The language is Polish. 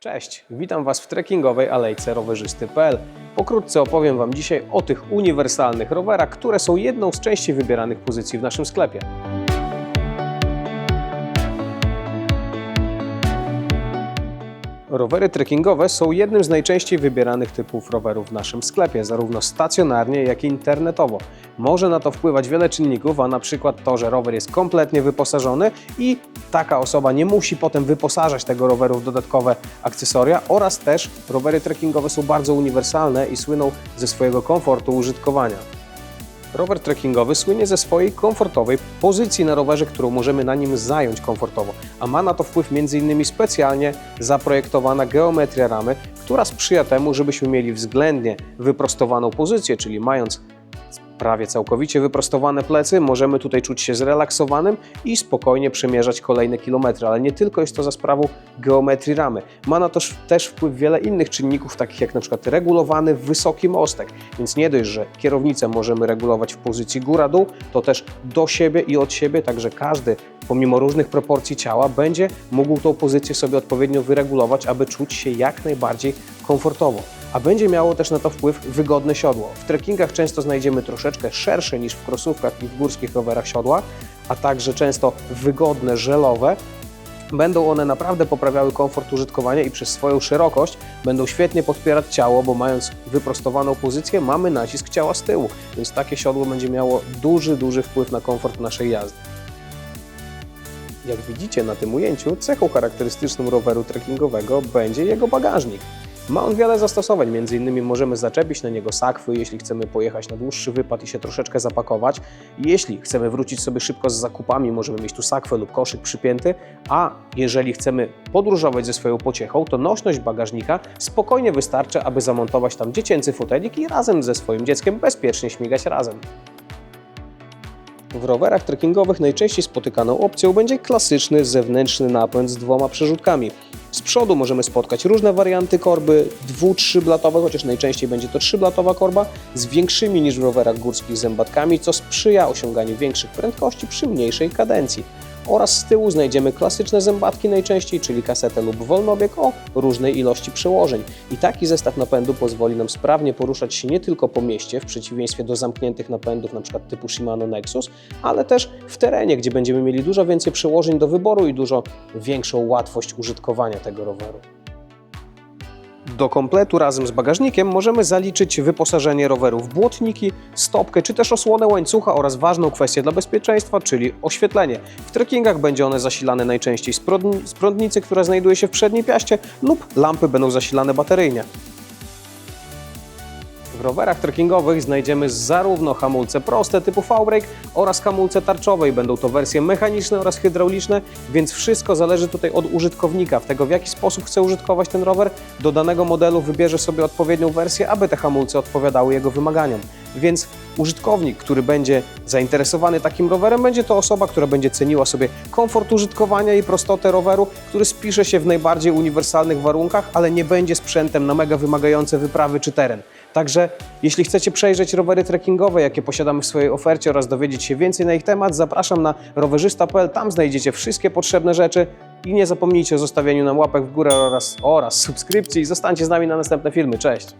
Cześć, witam Was w trekkingowej alejce rowerzysty.pl. Pokrótce opowiem Wam dzisiaj o tych uniwersalnych rowerach, które są jedną z częściej wybieranych pozycji w naszym sklepie. Rowery trekkingowe są jednym z najczęściej wybieranych typów rowerów w naszym sklepie, zarówno stacjonarnie, jak i internetowo. Może na to wpływać wiele czynników, a na przykład to, że rower jest kompletnie wyposażony i taka osoba nie musi potem wyposażać tego roweru w dodatkowe akcesoria oraz też rowery trekkingowe są bardzo uniwersalne i słyną ze swojego komfortu użytkowania. Rower trekkingowy słynie ze swojej komfortowej pozycji na rowerze, którą możemy na nim zająć komfortowo, a ma na to wpływ m.in. specjalnie zaprojektowana geometria ramy, która sprzyja temu, żebyśmy mieli względnie wyprostowaną pozycję, czyli mając prawie całkowicie wyprostowane plecy, możemy tutaj czuć się zrelaksowanym i spokojnie przemierzać kolejne kilometry, ale nie tylko jest to za sprawą geometrii ramy. Ma na to też wpływ wiele innych czynników, takich jak przykład regulowany wysoki mostek, więc nie dość, że kierownicę możemy regulować w pozycji góra-dół, to też do siebie i od siebie, także każdy pomimo różnych proporcji ciała będzie mógł tą pozycję sobie odpowiednio wyregulować, aby czuć się jak najbardziej komfortowo a będzie miało też na to wpływ wygodne siodło. W trekkingach często znajdziemy troszeczkę szersze niż w krosówkach i w górskich rowerach siodła, a także często wygodne, żelowe. Będą one naprawdę poprawiały komfort użytkowania i przez swoją szerokość będą świetnie podpierać ciało, bo mając wyprostowaną pozycję mamy nacisk ciała z tyłu, więc takie siodło będzie miało duży, duży wpływ na komfort naszej jazdy. Jak widzicie na tym ujęciu, cechą charakterystyczną roweru trekkingowego będzie jego bagażnik. Ma on wiele zastosowań, między innymi możemy zaczepić na niego sakwy, jeśli chcemy pojechać na dłuższy wypad i się troszeczkę zapakować. Jeśli chcemy wrócić sobie szybko z zakupami, możemy mieć tu sakwę lub koszyk przypięty, a jeżeli chcemy podróżować ze swoją pociechą, to nośność bagażnika spokojnie wystarczy, aby zamontować tam dziecięcy fotelik i razem ze swoim dzieckiem bezpiecznie śmigać razem. W rowerach trekkingowych najczęściej spotykaną opcją będzie klasyczny zewnętrzny napęd z dwoma przerzutkami. Z przodu możemy spotkać różne warianty korby, dwu, trzyblatowe, chociaż najczęściej będzie to trzyblatowa korba, z większymi niż w rowerach górskich zębatkami, co sprzyja osiąganiu większych prędkości przy mniejszej kadencji. Oraz z tyłu znajdziemy klasyczne zębatki najczęściej, czyli kasetę lub wolnobieg o różnej ilości przełożeń. I taki zestaw napędu pozwoli nam sprawnie poruszać się nie tylko po mieście, w przeciwieństwie do zamkniętych napędów np. typu Shimano Nexus, ale też w terenie, gdzie będziemy mieli dużo więcej przełożeń do wyboru i dużo większą łatwość użytkowania tego roweru. Do kompletu razem z bagażnikiem możemy zaliczyć wyposażenie roweru w błotniki, stopkę czy też osłonę łańcucha oraz ważną kwestię dla bezpieczeństwa, czyli oświetlenie. W trekkingach będzie one zasilane najczęściej z, prądni- z prądnicy, która znajduje się w przedniej piaście lub lampy będą zasilane bateryjnie. W rowerach trekkingowych znajdziemy zarówno hamulce proste typu V-brake oraz hamulce tarczowe i będą to wersje mechaniczne oraz hydrauliczne, więc wszystko zależy tutaj od użytkownika, w tego w jaki sposób chce użytkować ten rower. Do danego modelu wybierze sobie odpowiednią wersję, aby te hamulce odpowiadały jego wymaganiom. Więc użytkownik, który będzie zainteresowany takim rowerem, będzie to osoba, która będzie ceniła sobie komfort użytkowania i prostotę roweru, który spisze się w najbardziej uniwersalnych warunkach, ale nie będzie sprzętem na mega wymagające wyprawy czy teren. Także jeśli chcecie przejrzeć rowery trekkingowe, jakie posiadamy w swojej ofercie oraz dowiedzieć się więcej na ich temat, zapraszam na rowerzysta.pl, tam znajdziecie wszystkie potrzebne rzeczy i nie zapomnijcie o zostawieniu nam łapek w górę oraz, oraz subskrypcji zostańcie z nami na następne filmy. Cześć!